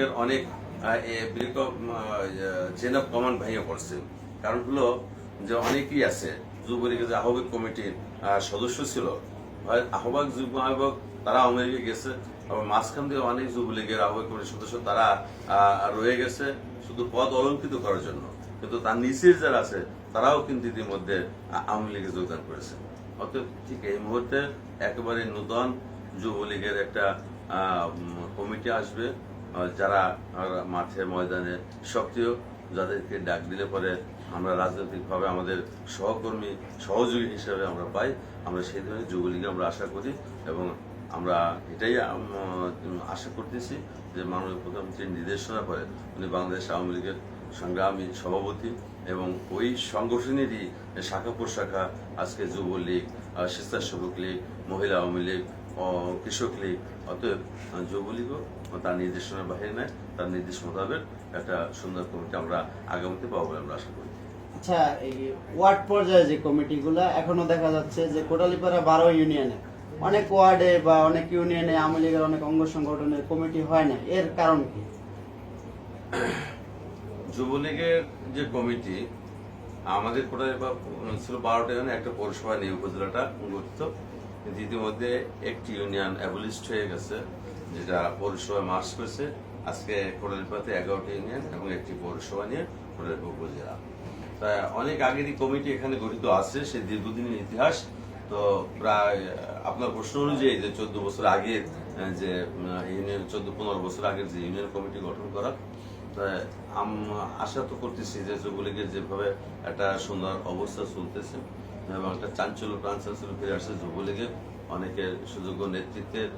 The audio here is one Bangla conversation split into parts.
যুবলীগের অনেক চেন অফ কমান্ড ভেঙে পড়ছে। কারণ হলো যে অনেকেই আছে, যুবলীগের যে আহ্বায়ক কমিটির সদস্য ছিল আহ্বায়ক যুব আহ্বায়ক, তারা আওয়ামী গেছে, আবার মাঝখান দিয়ে অনেক যুবলীগের আহ্বায়ক কমিটির সদস্য তারা রয়ে গেছে, শুধু পদ অলঙ্কৃত করার জন্য। কিন্তু তার নিচের যারা আছে, তারাও কিন্তু ইতিমধ্যে আওয়ামী লীগে যোগদান করেছে। অতএব ঠিক এই মুহূর্তে একেবারে নূতন যুবলীগের একটা কমিটি আসবে। যারা মাঠে, ময়দানে সক্রিয়, যাদেরকে ডাক দিলে পরে আমরা রাজনৈতিকভাবে আমাদের সহকর্মী, সহযোগী হিসেবে আমরা পাই। আমরা সেই ধরনের যুবলীগে আমরা আশা করি এবং আমরা এটাই আশা করতেছি যে মাননীয় প্রধানমন্ত্রীর নির্দেশনা করে, উনি বাংলাদেশ আওয়ামী লীগের সংগ্রামী সভাপতি এবং ওই সংগঠনেরই শাখা প্রশাখা, আজকে যুবলীগ স্বেচ্ছাসেবক লীগ, মহিলা আওয়ামী লীগ ও কৃষক লীগ অতএব যুবলীগও তার নির্দেশনার বাইরে নেয় তার নির্দেশ মোতাবেক একটা সুন্দর কমিটি আমরা আগামীতে পাবো বলে আমরা আশা করি। আচ্ছা এই ওয়ার্ড পর্যায়ে যে কমিটিগুলো এখনও দেখা যাচ্ছে যে কোটালীপাড়া বারো ইউনিয়নে অনেক ওয়ার্ডে বা অনেক ইউনিয়নে আওয়ামী লীগের অনেক অঙ্গ সংগঠনের কমিটি হয় না। এর কারণ কি? যুবলীগের যে কমিটি আমাদের কোটায় বা ছিল বারোটা ইউনিয়ন একটা পৌরসভা নিয়ে উপজেলাটা গঠিত। ইতিমধ্যে একটি ইউনিয়ন অ্যাবলিস্ট হয়ে গেছে, যেটা পৌরসভা মার্চ করেছে। আজকে কোটালীপাতে এগারোটি ইউনিয়ন এবং একটি পৌরসভা নিয়ে কোটালীপা উপজেলা। তা অনেক আগেরই কমিটি এখানে গঠিত আছে সে দীর্ঘদিনের ইতিহাস। তো প্রায় আপনার প্রশ্ন অনুযায়ী যে চোদ্দ বছর আগে যে ইউনিয়ন, চোদ্দ, পনেরো বছর আগের যে ইউনিয়ন কমিটি গঠন করা আশা তো করতেছি যে যুবলীগের যেভাবে একটা সুন্দর অবস্থা চলতেছে এবং একটা চাঞ্চল্য প্রাণ চাঞ্চল্য ফিরে আসছে যুবলীগের। অনেকের সুযোগ্য নেতৃত্বে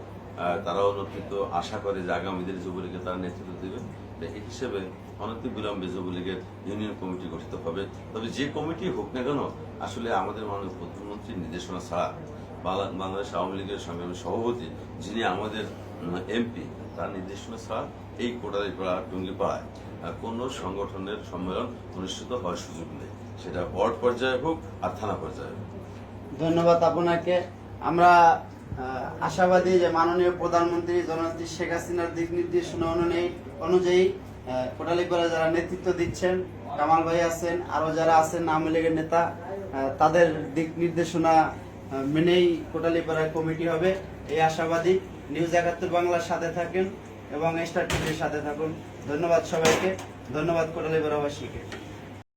তারাও নেতৃত্ব আশা করে যে আগামী দিনে যুবলীগে তারা নেতৃত্ব দেবে। এই হিসেবে অনতি বিলম্বে যুবলীগের ইউনিয়ন কমিটি গঠিত হবে। তবে যে কমিটি হোক না কেন, আসলে আমাদের মাননীয় প্রধানমন্ত্রীর নির্দেশনা ছাড়া বাংলা- বাংলাদেশ আওয়ামী লীগের সংগ্রামী সভাপতি যিনি আমাদের এমপি তার নির্দেশনা ছাড়া এই কোটালীপাড়া টুঙ্গিপাড়ায় কোনো সংগঠনের সম্মেলন অনুষ্ঠিত হওয়ার সুযোগ নেই। সেটা ওয়ার্ড পর্যায়ে হোক আর থানা পর্যায়ে হোক। ধন্যবাদ আপনাকে। আমরা আশাবাদী যে মাননীয় প্রধানমন্ত্রী জননেত্রী শেখ হাসিনার দিক নির্দেশনা অনুযায়ী অনুযায়ী কোটালীপাড়া যারা নেতৃত্ব দিচ্ছেন, কামাল ভাই আছেন আরও যারা আছেন, আওয়ামী লীগের নেতা তাদের দিক নির্দেশনা মেনেই কোটালীপাড়ার কমিটি হবে। এই আশাবাদী। নিউজ একাত্তর বাংলার সাথে থাকেন এবং স্টার টিভির সাথে থাকুন। ধন্যবাদ সবাইকে। ধন্যবাদ কোটালীপাড়াবাসীকে